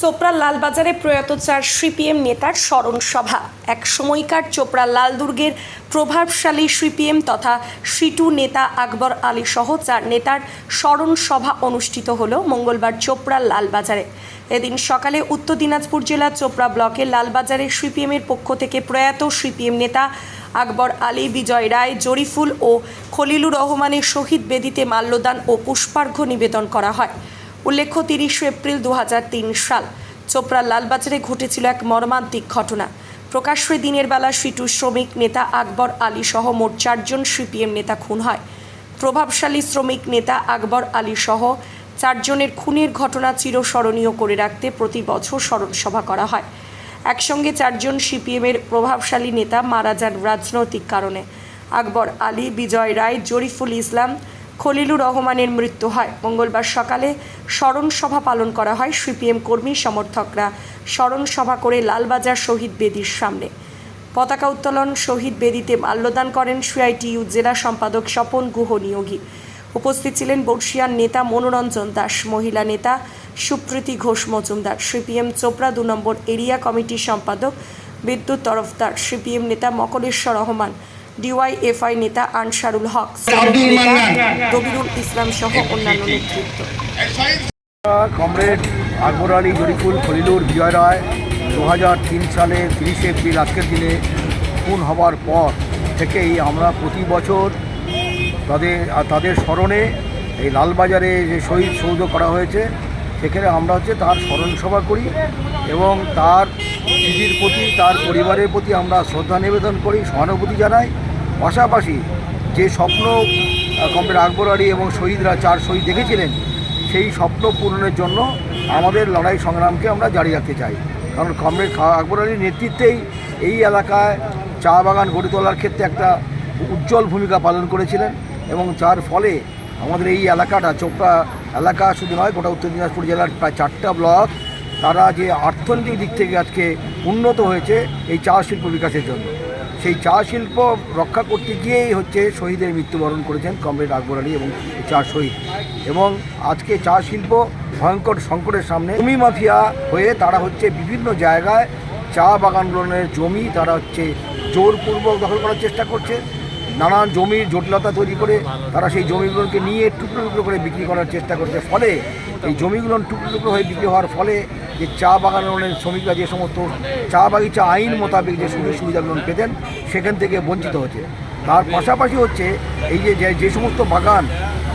চোপড়া লালবাজারে প্রয়াত চার সিপিএম নেতার স্মরণ সভা। এক সময়কার চোপড়া লাল দুর্গের প্রভাবশালী সিপিএম তথা সিটু নেতা আকবর আলী সহ চার নেতার স্মরণ সভা অনুষ্ঠিত হল মঙ্গলবার চোপড়া লালবাজারে। এদিন সকালে উত্তর দিনাজপুর জেলার চোপড়া ব্লকের লালবাজারে সিপিএমের পক্ষ থেকে প্রয়াত সিপিএম নেতা আকবর আলী, বিজয় রায়, জরিফুল ও খলিলুর রহমানের শহীদ বেদিতে মাল্যদান ও পুষ্পার্ঘ্য নিবেদন করা হয়। উল্লেখ্য, তিরিশে এপ্রিল দু হাজার তিন সাল চোপড়ার লালবাজারে ঘটেছিল এক মর্মান্তিক ঘটনা। প্রকাশ্যে দিনের বেলা সিটু শ্রমিক নেতা আকবর আলী সহ মোট চারজন সিপিএম নেতা খুন হয়। প্রভাবশালী শ্রমিক নেতা আকবর আলী সহ চারজনের খুনের ঘটনা চিরস্মরণীয় করে রাখতে প্রতি বছর স্মরণ সভা করা হয়। একসঙ্গে চারজন সিপিএমের প্রভাবশালী নেতা মারা যান রাজনৈতিক কারণে। আকবর আলী, বিজয় রায়, জরিফুল ইসলাম খলিলুর রহমানের মৃত্যু হয়। মঙ্গলবার সকালে স্মরণ সভা পালন করা হয় সিপিএম কর্মী সমর্থকরা। স্মরণ সভা করে লালবাজার শহীদ বেদির সামনে। পতাকা উত্তোলন শহীদ বেদিতে মাল্যদান করেন সিআইটিইউ জেলা সম্পাদক স্বপন গুহ নিয়োগী। উপস্থিত ছিলেন বর্ষিয়ার নেতা মনোরঞ্জন দাস, মহিলা নেতা সুপ্রীতি ঘোষ মজুমদার, সিপিএম চোপড়া দু নম্বর এরিয়া কমিটির সম্পাদক বিদ্যুৎ তরফদার, সিপিএম নেতা মকলেশ্বর রহমান ডিওয়াইএফআই নেতা আনসারুল হক। রবিরুল ইসলাম সহ অন্যান্য নেতৃত্ব কমরেড আকবর আলী জরিফুল খলিলুর বিজয় রায় দু হাজার তিন সালে তিরিশে এপ্রিল আজকের দিনে খুন হওয়ার পর থেকেই আমরা প্রতি বছর তাদের তাদের স্মরণে এই লালবাজারে যে শহীদ সৌধ করা হয়েছে সেখানে আমরা হচ্ছে তার স্মরণ সভা করি এবং তার স্মৃতির প্রতি, তার পরিবারের প্রতি আমরা শ্রদ্ধা নিবেদন করি, সহানুভূতি জানাই। পাশাপাশি যে স্বপ্ন কমরেড আকবর আলী এবং শহীদরা, চার শহীদ দেখেছিলেন, সেই স্বপ্ন পূরণের জন্য আমাদের লড়াই সংগ্রামকে আমরা জারি রাখতে চাই। কারণ কমরেড আকবর আলীর নেতৃত্বেই এই এলাকায় চা বাগান গড়ে তোলার ক্ষেত্রে একটা উজ্জ্বল ভূমিকা পালন করেছিলেন এবং যার ফলে আমাদের এই এলাকাটা চোপড়া এলাকা শুধু নয়, গোটা উত্তর দিনাজপুর জেলার প্রায় চারটা ব্লক, তারা যে অর্থনৈতিক দিক থেকে আজকে উন্নত হয়েছে এই চা শিল্প বিকাশের জন্য। সেই চা শিল্প রক্ষা করতে গিয়েই হচ্ছে শহীদের মৃত্যুবরণ করেছেন কমরেড আকবর আলী এবং চা শহীদ। এবং আজকে চা শিল্প ভয়ঙ্কর সংকটের সামনে জমি মাফিয়া হয়ে তারা হচ্ছে বিভিন্ন জায়গায় চা বাগানগুলোর জমি তারা হচ্ছে জোরপূর্বক দখল করার চেষ্টা করছে। নানান জমির জটিলতা তৈরি করে তারা সেই জমিগুলোকে নিয়ে টুকরো টুকরো করে বিক্রি করার চেষ্টা করছে। ফলে এই জমিগুলো টুকরো টুকরো হয়ে বিক্রি হওয়ার ফলে যে চা বাগানের শ্রমিকরা যে সমস্ত চা বাগিচা আইন মোতাবেক যে সুযোগ সুবিধাগুলো পেতেন, সেখান থেকে বঞ্চিত হচ্ছে। তার পাশাপাশি হচ্ছে এই যে, যে- সমস্ত বাগান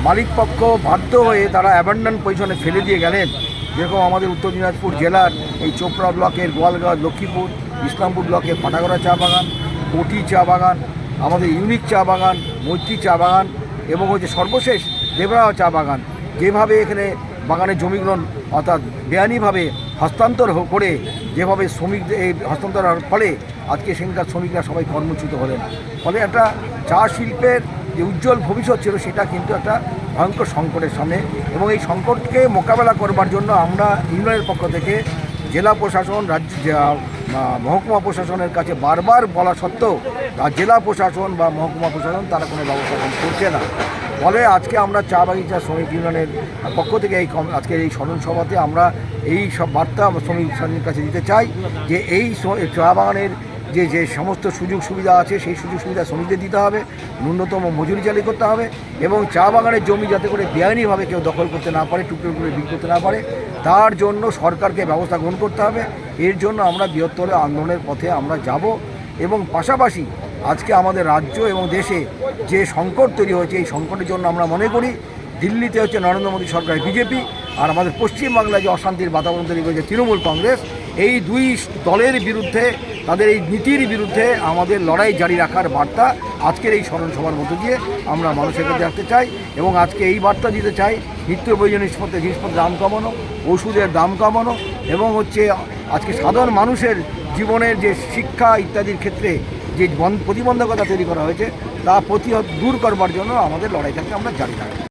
মালিকপক্ষ বাধ্য হয়ে তারা অ্যাবান্ডন পজিশনে ফেলে দিয়ে গেলেন। যেরকম আমাদের উত্তর দিনাজপুর জেলার এই চোপড়া ব্লকের গোয়ালগাঁও লক্ষ্মীপুর, ইসলামপুর ব্লকের পাটাগড়া চা বাগান, কোটি চা বাগান আমাদের ইউনিক চা বাগান, মৈত্রী চা বাগান এবং হচ্ছে সর্বশেষ দেবরাও চা বাগান, যেভাবে এখানে বাগানের জমিগুলো অর্থাৎ বেআইনিভাবে হস্তান্তর করে যেভাবে শ্রমিকদের এই হস্তান্তর ফলে আজকে সেখানকার শ্রমিকরা সবাই কর্মচ্যুত হলেন। ফলে একটা চা শিল্পের যে উজ্জ্বল ভবিষ্যৎ ছিল সেটা কিন্তু একটা ভয়ঙ্কর সংকটের সামনে এবং এই সংকটকে মোকাবেলা করবার জন্য আমরা ইউনিয়নের পক্ষ থেকে জেলা প্রশাসন, রাজ্য মহকুমা প্রশাসনের কাছে বারবার বলা সত্ত্বেও জেলা প্রশাসন বা মহকুমা প্রশাসন তারা কোনো ব্যবস্থা করছে না। ফলে আজকে আমরা চা বাগিচা শ্রমিক ইউনিয়নের পক্ষ থেকে এই আজকের এই স্মরণ সভাতে আমরা এই সব বার্তা শ্রমিক শ্রেণির কাছে দিতে চাই যে এই চা বাগানের যে যে সমস্ত সুযোগ সুবিধা আছে সেই সুযোগ সুবিধা শ্রমিকদের দিতে হবে, ন্যূনতম মজুরি চালু করতে হবে এবং চা বাগানের জমি যাতে করে বেআইনিভাবে কেউ দখল করতে না পারে, টুকরো টুকরো বিক্রি করতে না পারে, তার জন্য সরকারকে ব্যবস্থা গ্রহণ করতে হবে। এর জন্য আমরা বৃহত্তর আন্দোলনের পথে আমরা যাব এবং পাশাপাশি আজকে আমাদের রাজ্য এবং দেশে যে সংকট তৈরি হয়েছে, এই সংকটের জন্য আমরা মনে করি দিল্লিতে হচ্ছে নরেন্দ্র মোদী সরকার বিজেপি আর আমাদের পশ্চিমবাংলায় যে অশান্তির বাতাবরণ তৈরি করেছে তৃণমূল কংগ্রেস এই দুই দলের বিরুদ্ধে, তাদের এই নীতির বিরুদ্ধে আমাদের লড়াই জারি রাখার বার্তা আজকের এই স্মরণ সভার মধ্য দিয়ে আমরা মানুষের কাছে রাখতে চাই এবং আজকে এই বার্তা দিতে চাই নিত্য প্রয়োজনীয় জিনিসপত্রের জিনিসপত্রের দাম কমানো, ওষুধের দাম কমানো এবং হচ্ছে আজকে সাধারণ মানুষের জীবনের যে শিক্ষা ইত্যাদির ক্ষেত্রে যে বন- প্রতিবন্ধকতা তৈরি করা হয়েছে তা প্রতিহত, দূর করবার জন্য আমাদের লড়াইটাকে আমরা জারি রাখি।